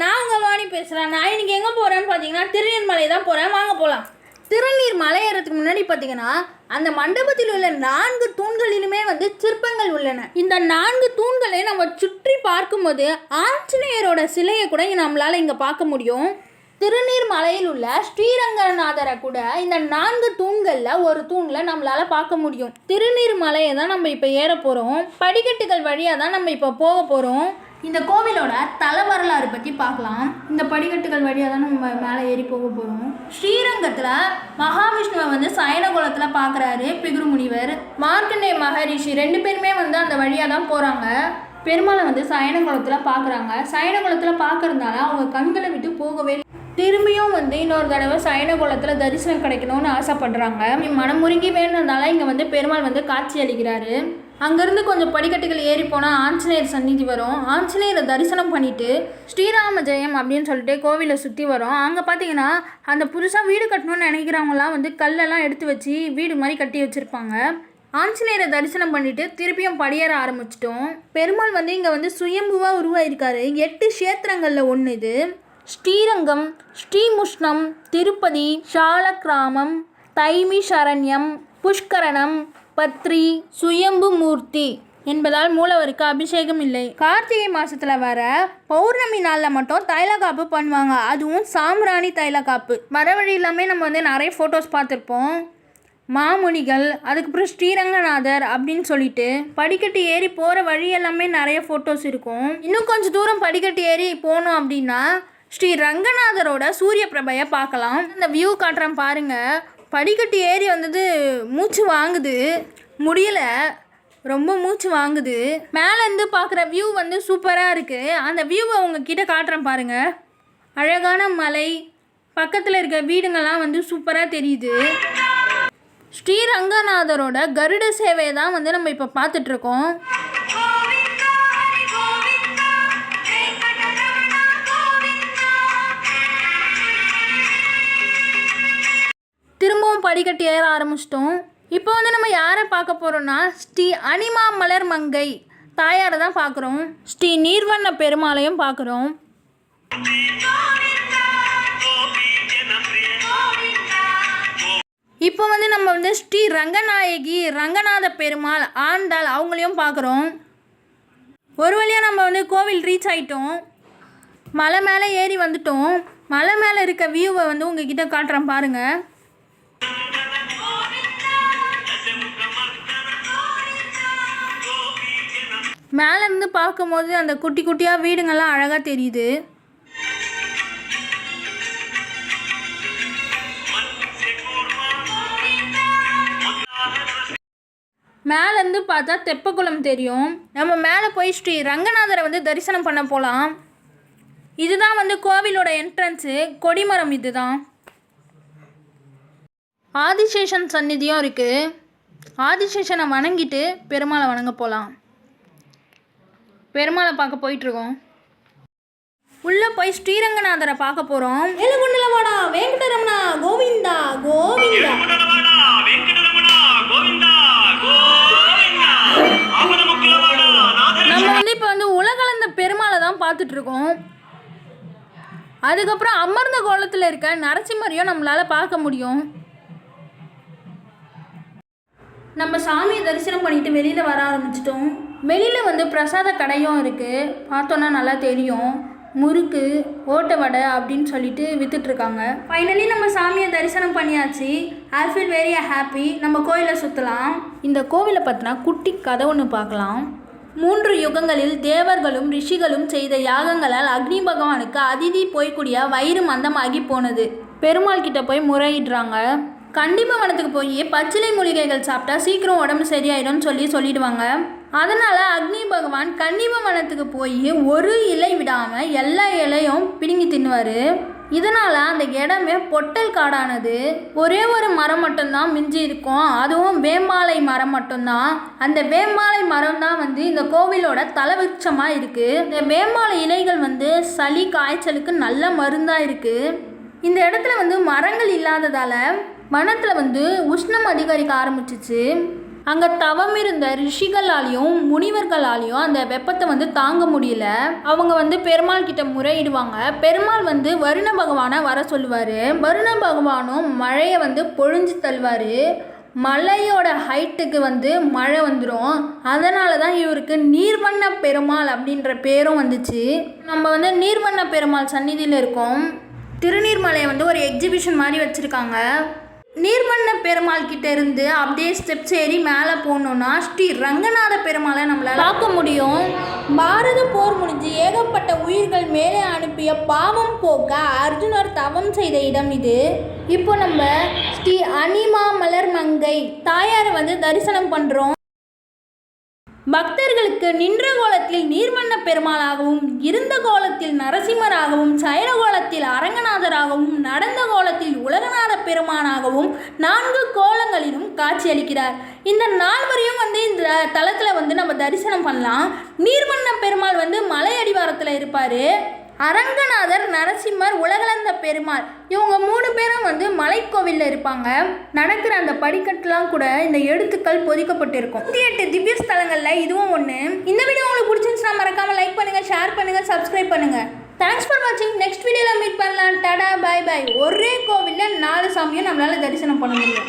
நான் உங்கள் வாணி பேசுகிறேன் நான் இன்னைக்கு எங்கே போகிறேன்னு பார்த்தீங்கன்னா திருநீர்மலை தான் போகிறேன் வாங்க போகலாம் திருநீர் மலை ஏறதுக்கு முன்னாடி பார்த்தீங்கன்னா அந்த மண்டபத்தில் உள்ள நான்கு தூண்களிலுமே வந்து சிற்பங்கள் உள்ளன. இந்த நான்கு தூண்களை நம்ம சுற்றி பார்க்கும்போது ஆஞ்சநேயரோட சிலையை கூட நம்மளால் இங்கே பார்க்க முடியும். திருநீர் மலையில் உள்ள ஸ்ரீரங்கநாதரை கூட இந்த நான்கு தூண்களில் ஒரு தூணில் நம்மளால் பார்க்க முடியும். திருநீர் மலையை தான் நம்ம இப்போ ஏற போகிறோம் படிக்கட்டுகள் வழியாக தான் நம்ம இப்போ போக போகிறோம் இந்த கோவிலோட தல வரலாறு பற்றி பார்க்கலாம். இந்த படிக்கட்டுகள் வழியாக தான் நம்ம மேலே ஏறி போக போகிறோம் ஸ்ரீரங்கத்தில் மகாவிஷ்ணுவை வந்து சயனகுலத்தில் பார்க்குறாரு பிகுரு முனிவர் மார்க்கண்டே மகரிஷி ரெண்டு பேருமே வந்து அந்த வழியாக தான் போகிறாங்க பெருமாளை வந்து சயனகுலத்தில் பார்க்குறாங்க சயனகுலத்தில் பார்க்குறதுனால அவங்க கண்களை விட்டு போகவே இல்லை. திரும்பியும் வந்து இன்னொரு தடவை சயனகுலத்தில் தரிசனம் கிடைக்கணும்னு ஆசைப்படுறாங்க. மனமுருங்கி வேணுன்றதால இங்கே வந்து பெருமாள் வந்து காட்சி அளிக்கிறாரு. அங்கேருந்து கொஞ்சம் படிக்கட்டுகள் ஏறி போனால் ஆஞ்சநேயர் சந்நிதி வரும். ஆஞ்சநேயரை தரிசனம் பண்ணிட்டு ஸ்ரீராம ஜெயம் அப்படின்னு சொல்லிட்டு கோவிலை சுற்றி வரும். அங்கே பார்த்தீங்கன்னா அந்த புதுசாக வீடு கட்டணும்னு நினைக்கிறவங்களாம் வந்து கல்லெல்லாம் எடுத்து வச்சு வீடு மாதிரி கட்டி வச்சுருப்பாங்க. ஆஞ்சநேயரை தரிசனம் பண்ணிட்டு திருப்பியும் படியேற ஆரம்பிச்சிட்டோம். பெருமாள் வந்து இங்கே வந்து சுயம்புவாக உருவாயிருக்காரு. எட்டு க்ஷேத்திரங்களில் ஒன்று இது. ஸ்ரீரங்கம் ஸ்ரீமுஷ்ணம் திருப்பதி ஷாலக்கிராமம் தைமி சரண்யம் புஷ்கரணம் பத்ரி சுயம்பு மூர்த்தி என்பதால் மூலவருக்கு அபிஷேகம் இல்லை. கார்த்திகை மாசத்துல வர பௌர்ணமி நாளில் மட்டும் தைலக்காப்பு பண்ணுவாங்க. அதுவும் சாம்பிராணி தைலக்காப்பு. வர வழி எல்லாமே நம்ம வந்து நிறைய ஃபோட்டோஸ் பார்த்துருப்போம். மாமுனிகள் அதுக்கப்புறம் ஸ்ரீரங்கநாதர் அப்படின்னு சொல்லிட்டு படிக்கட்டு ஏறி போகிற வழி எல்லாமே நிறைய ஃபோட்டோஸ் இருக்கும். இன்னும் கொஞ்சம் தூரம் படிக்கட்டு ஏறி போனோம் அப்படின்னா ஸ்ரீ ரங்கநாதரோட சூரிய பிரபையை பார்க்கலாம். இந்த வியூ காட்டுறேன் பாருங்கள் படிக்கட்டு ஏறி வந்தது மூச்சு வாங்குது. முடியல. ரொம்ப மூச்சு வாங்குது. மேலேருந்து பார்க்குற வியூ வந்து சூப்பராக இருக்குது அந்த வியூவை உங்ககிட்ட காட்டுறேன் பாருங்கள் அழகான மலை பக்கத்தில் இருக்க வீடுங்கள்லாம் வந்து சூப்பராக தெரியுது. ஸ்ரீரங்கநாதரோட கருட சேவையை தான் வந்து நம்ம இப்போ பார்த்துட்ருக்கோம் திரும்பவும் படிக்கட்டு ஏற ஆரம்பிச்சிட்டோம். இப்போ வந்து நம்ம யாரை பார்க்க போகிறோம்னா ஸ்ரீ அனிமா மலர் மங்கை தாயாரை தான் பார்க்குறோம். ஸ்ரீ நீர்வண்ண பெருமாளையும் பார்க்குறோம். இப்போ வந்து நம்ம வந்து ஸ்ரீ ரங்கநாயகி ரங்கநாத பெருமாள் ஆண்டாள் அவங்களையும் பார்க்குறோம். ஒரு வழியாக நம்ம வந்து கோவில் ரீச் ஆகிட்டோம் மலை மேலே ஏறி வந்துட்டோம். மலை மேலே இருக்க வியூவை வந்து உங்ககிட்ட காட்டுறேன் பாருங்கள் மேலேருந்து பார்க்கும்போது அந்த குட்டி குட்டியாக வீடுங்கள்லாம் அழகாக தெரியுது. மேலேருந்து பார்த்தா தெப்பக்குளம் தெரியும். நம்ம மேலே போய் ஸ்ரீ ரங்கநாதரை வந்து தரிசனம் பண்ண போகலாம் இதுதான் வந்து கோவிலோட என்ட்ரன்ஸு கொடிமரம் இதுதான். ஆதிசேஷன் சந்நிதியும் இருக்குது ஆதிசேஷனை வணங்கிட்டு பெருமாளை வணங்க போகலாம் பெருமாளை பார்க்க போயிட்டுருக்கோம். உள்ளே போய் ஸ்ரீரங்கநாதரை பார்க்க போகிறோம் வேலகுண்டலவாடா வெங்கடரமணா கோவிந்தா கோவிந்தா. நம்ம வந்து இப்போ வந்து உலகளந்த பெருமாளை தான் பார்த்துட்ருக்கோம் அதுக்கப்புறம் அமர்ந்த கோலத்தில் இருக்க நரசிம்மரையும் நம்மளால் பார்க்க முடியும். நம்ம சாமியை தரிசனம் பண்ணிட்டு வெளியில் வர ஆரம்பிச்சிட்டோம். வெளியில் வந்து பிரசாத கடையும் இருக்குது பார்த்தோன்னா நல்லா தெரியும். முறுக்கு ஓட்ட வடை அப்படின்னு சொல்லிட்டு விற்றுட்ருக்காங்க ஃபைனலி நம்ம சாமியை தரிசனம் பண்ணியாச்சு. ஐ ஃபீல் வெரி ஹாப்பி நம்ம கோயிலை சுற்றலாம் இந்த கோவிலை பற்றினா குட்டி கதை ஒன்று பார்க்கலாம். மூன்று யுகங்களில் தேவர்களும் ரிஷிகளும் செய்த யாகங்களால் அக்னி பகவானுக்கு அதிதி போய்க்கூடிய வயிறு மந்தமாகி போனது. பெருமாள் கிட்ட போய் முறையிடுறாங்க. கண்டிப்பாக வனத்துக்கு போய் பச்சிலை மூலிகைகள் சாப்பிட்டா சீக்கிரம் உடம்பு சரியாயிடும்னு சொல்லி சொல்லிடுவாங்க. அதனால் அக்னி பகவான் கன்னிம வனத்துக்கு போய் ஒரு இலை விடாமல் எல்லா இலையும் பிடுங்கி தின்னுவார். இதனால் அந்த இடமே பொட்டல் காடானது. ஒரே ஒரு மரம் மட்டும்தான் மிஞ்சி இருக்கும். அதுவும் வேம்பாலை மரம் மட்டும்தான். அந்த வேம்பாலை மரம் தான் வந்து இந்த கோவிலோட தலவிருட்சமா இருக்குது இந்த வேம்பாலை இலைகள் வந்து சளி காய்ச்சலுக்கு நல்ல மருந்தாக இருக்குது இந்த இடத்துல வந்து மரங்கள் இல்லாததால் வனத்தில் வந்து உஷ்ணம் அதிகரிக்க ஆரம்பிச்சிச்சு. அங்கே தவம் இருந்த ரிஷிகளாலையும் முனிவர்களாலையும் அந்த வெப்பத்தை வந்து தாங்க முடியல. அவங்க வந்து பெருமாள் கிட்ட முறையிடுவாங்க. பெருமாள் வந்து வருண பகவானை வர சொல்லுவார். வருண பகவானும் மழையை வந்து பொழிஞ்சு தள்ளுவார். மலையோட ஹைட்டுக்கு வந்து மழை வந்துடும் அதனால தான் இவருக்கு நீர்வண்ண பெருமாள் அப்படின்ற பேரும் வந்துச்சு. நம்ம வந்து நீர்வண்ண பெருமாள் சந்நிதியில் இருக்கோம். திருநீர்மலையை வந்து ஒரு எக்ஸிபிஷன் மாதிரி வச்சுருக்காங்க. நீர்வண்ண பெருமாள் கிட்ட இருந்து அப்படியே ஸ்டெப்ஸ் ஏறி மேலே போகணுன்னா ஸ்ரீ ரங்கநாத பெருமாளை நம்மளால் பார்க்க முடியும். பாரத போர் முடிஞ்சு ஏகப்பட்ட உயிர்கள் மேலே அனுப்பிய பாவம் போக்க அர்ஜுனர் தவம் செய்த இடம் இது. இப்போ நம்ம ஸ்ரீ அனிமா மலர் மங்கை தாயாரை வந்து தரிசனம் பண்ணுறோம் பக்தர்களுக்கு நின்ற கோலத்தில் நீர்வண்ண பெருமாளாகவும் இருந்த கோலத்தில் நரசிம்மராகவும் சைன கோலத்தில் அரங்கநாதராகவும் நடந்த கோலத்தில் உலகநாத பெருமானாகவும் நான்கு கோலங்களிலும் காட்சியளிக்கிறார் இந்த நால்வரையும் வந்து இந்த தலத்தில் வந்து நம்ம தரிசனம் பண்ணலாம். நீர்வண்ண பெருமாள் வந்து மலை அடிவாரத்தில் இருப்பார். அரங்கநாதர் நரசிம்மர் உலகளந்த பெருமாள். இவங்க மூணு பேரும் வந்து மலைக்கோவிலில் இருப்பாங்க. நடக்கிற அந்த படிக்கட்டுலாம் கூட இந்த எழுத்துக்கள் பொதிக்கப்பட்டிருக்கும். நூற்றி எட்டு திவ்ய ஸ்தலங்களில் இதுவும் ஒன்று இந்த வீடியோ உங்களுக்கு பிடிச்சிருந்துச்சுன்னா மறக்காமல் லைக் பண்ணுங்கள் ஷேர் பண்ணுங்கள் சப்ஸ்கிரைப் பண்ணுங்கள் தேங்க்ஸ் ஃபார் வாட்சிங் நெக்ஸ்ட் வீடியோவில் மீட் பண்ணலாம். டடா பை பாய் ஒரே கோவிலில் நாலு சாமியும் நம்மளால் தரிசனம் பண்ண முடியும்.